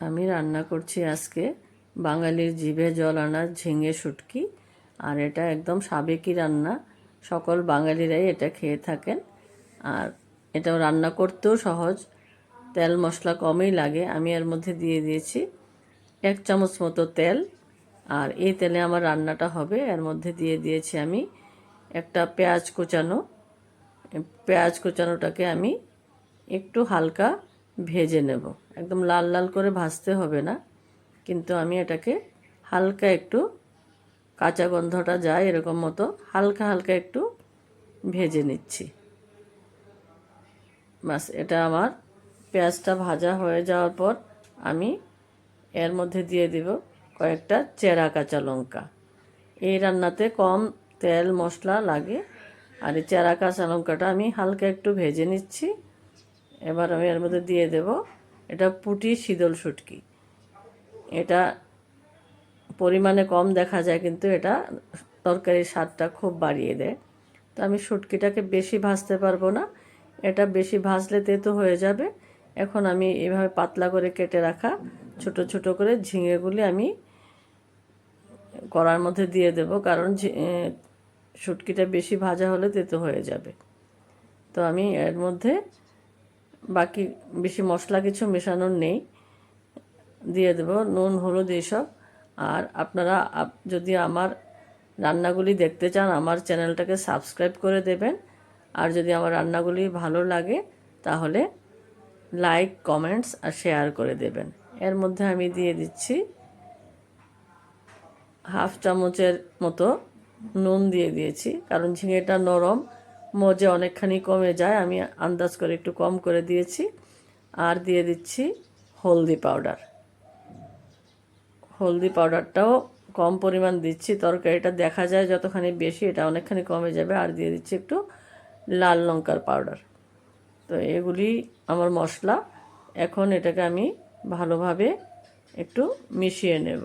আমি রান্না করছি আজকে বাঙালির জিভে জল আনা ঝিঙে শুটকি। আর এটা একদম সাবেকি রান্না। সকল বাঙালিরাই এটা খেয়ে থাকেন। আর এটাও রান্না করতেও সহজ। তেল মশলা কমই লাগে। আমি এর মধ্যে দিয়ে দিয়েছি এক চামচ মতো তেল। আর এই তেলে আমার রান্নাটা হবে। এর মধ্যে দিয়ে দিয়েছি আমি একটা পেঁয়াজ কুচানো। পেঁয়াজ কুচানোটাকে আমি একটু হালকা ভেজে নেব। একদম লাল লাল করে ভাজতে হবে না, কিন্তু আমি এটাকে হালকা একটু কাঁচা গন্ধটা যায় এরকম মতো হালকা হালকা একটু ভেজে নিচ্ছি। বাস, এটা আমার পেঁয়াজটা ভাজা হয়ে যাওয়ার পর আমি এর মধ্যে দিয়ে দিব কয়েকটা চেরা কাঁচা লঙ্কা। এই রান্নাতে কম তেল মশলা লাগে, আর এই চেরা কাঁচা লঙ্কাটা আমি হালকা একটু ভেজে নিচ্ছি। এবার আমি এর মধ্যে দিয়ে দেব। এটা পুটি শীতল শুটকি। এটা পরিমাণে কম দেখা যায়, কিন্তু এটা তরকারির স্বাদটা খুব বাড়িয়ে দেয়। তো আমি শুটকিটাকে বেশি ভাজতে পারব না। এটা বেশি ভাজলে তেতো হয়ে যাবে। এখন আমি এভাবে পাতলা করে কেটে রাখা ছোট ছোট করে ঝিঙেগুলি আমি কড়ার মধ্যে দিয়ে দেব, কারণ শুটকিটা বেশি ভাজা হলে তেতো হয়ে যাবে। তো আমি এর মধ্যে বাকি বেশি মশলা কিছু মেশানোর নেই। দিয়ে দেব নুন, হলুদ এইসব। আর আপনারা যদি আমার রান্নাগুলি দেখতে চান, আমার চ্যানেলটাকে সাবস্ক্রাইব করে দেবেন। আর যদি আমার রান্নাগুলি ভালো লাগে, তাহলে লাইক, কমেন্টস আর শেয়ার করে দেবেন। এর মধ্যে আমি দিয়ে দিচ্ছি হাফ চামচের মতো নুন দিয়ে দিয়েছি। কারণ ঝিঙেটা নরম মজে অনেকখানি কমে যায়। আমি আন্দাজ করে একটু কম করে দিয়েছি। আর দিয়ে দিচ্ছি হলদি পাউডার। হলদি পাউডারটাও কম পরিমাণ দিচ্ছি। তরকারিটা দেখা যায় যতখানি বেশি, এটা অনেকখানি কমে যাবে। আর দিয়ে দিচ্ছি একটু লাল লঙ্কার পাউডার। তো এগুলি আমার মশলা। এখন এটাকে আমি ভালোভাবে একটু মিশিয়ে নেব।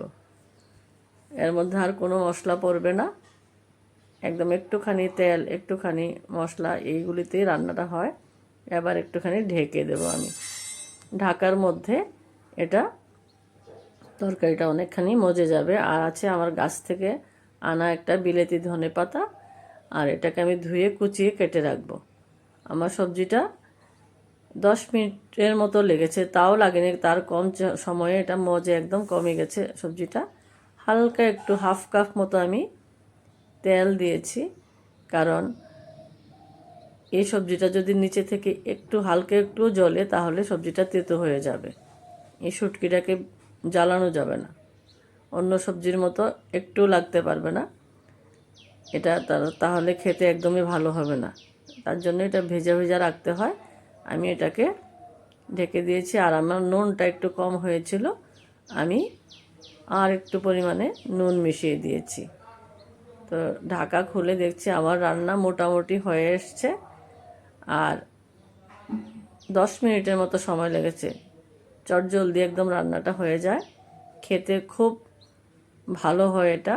এর মধ্যে আর কোনো মশলা পড়বে না। একদম একটুখানি তেল, একটুখানি মশলা, এইগুলিতেই রান্নাটা হয়। এবার একটুখানি ঢেকে দেব আমি। ঢাকার মধ্যে এটা তরকারিটা অনেকখানি মজে যাবে। আর আছে আমার গাছ থেকে আনা একটা বিলেতি ধনে পাতা, আর এটাকে আমি ধুয়ে কুচিয়ে কেটে রাখব। আমার সবজিটা দশ মিনিটের মতো লেগেছে, তাও লাগেনি। তার কম সময়ে এটা মজে একদম কমে গেছে সবজিটা। হালকা একটু হাফ কাপ মতো আমি তেল দিয়েছি, কারণ এই সবজিটা যদি নিচে থেকে একটু হালকা একটু জলে তাহলে সবজিটা তেতো হয়ে যাবে। এই শুটকিটাকে জ্বালানো যাবে না। অন্য সবজির মতো একটু লাগতে পারবে না। এটা তাহলে খেতে একদমই ভালো হবে না। তার জন্য এটা ভেজা ভেজা রাখতে হয়। আমি এটাকে ঢেকে দিয়েছি, আর আমার নুনটা একটু কম হয়েছিল। আমি আর একটু পরিমাণে নুন মিশিয়ে দিয়েছি। তো ঢাকা খুলে দেখছি আমার রান্না মোটামুটি হয়ে এসছে। আর দশ মিনিটের মতো সময় লেগেছে। চট জলদি একদম রান্নাটা হয়ে যায়। খেতে খুব ভালো হয় এটা।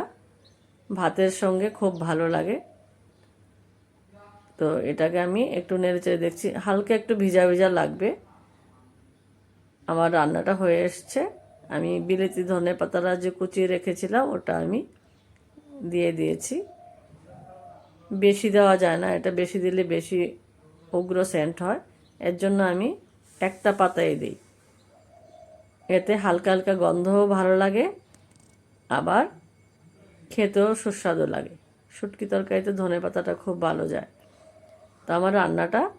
ভাতের সঙ্গে খুব ভালো লাগে। তো এটাকে আমি একটু নেড়েচেড়ে দেখছি। হালকা একটু ভিজা ভিজা লাগবে। আমার রান্নাটা হয়ে এসছে। আমি বিলেতি ধনে পাতাটা যে কুচিয়ে রেখেছিলাম, ওটা আমি দিয়ে দিয়েছি। বেশি দেওয়া যায় না, এটা বেশি দিলে বেশি উগ্র সেন্ট হয়। এর জন্য আমি একটা পাতায় দিই। এতে হালকা হালকা গন্ধও ভালো লাগে, আবার খেতেও সুস্বাদু লাগে। শুটকি তরকারিতে ধনে পাতাটা খুব ভালো যায়। তো আমার রান্নাটা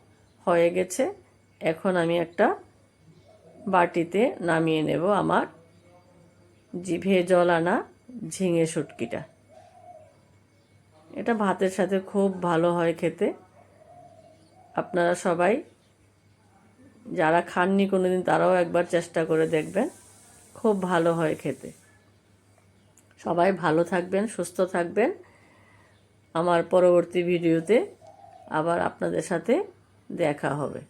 হয়ে গেছে। এখন আমি একটা বাটিতে নামিয়ে নেব আমার জিভে জল আনা ঝিঙে শুটকিটা। এটা ভাতের সাথে খুব ভালো হয় খেতে। আপনারা সবাই যারা খাননি কোনো দিন তারাও একবার চেষ্টা করে দেখবেন। খুব ভালো হয় খেতে। সবাই ভালো থাকবেন, সুস্থ থাকবেন। আমার পরবর্তী ভিডিওতে আবার আপনাদের সাথে দেখা হবে।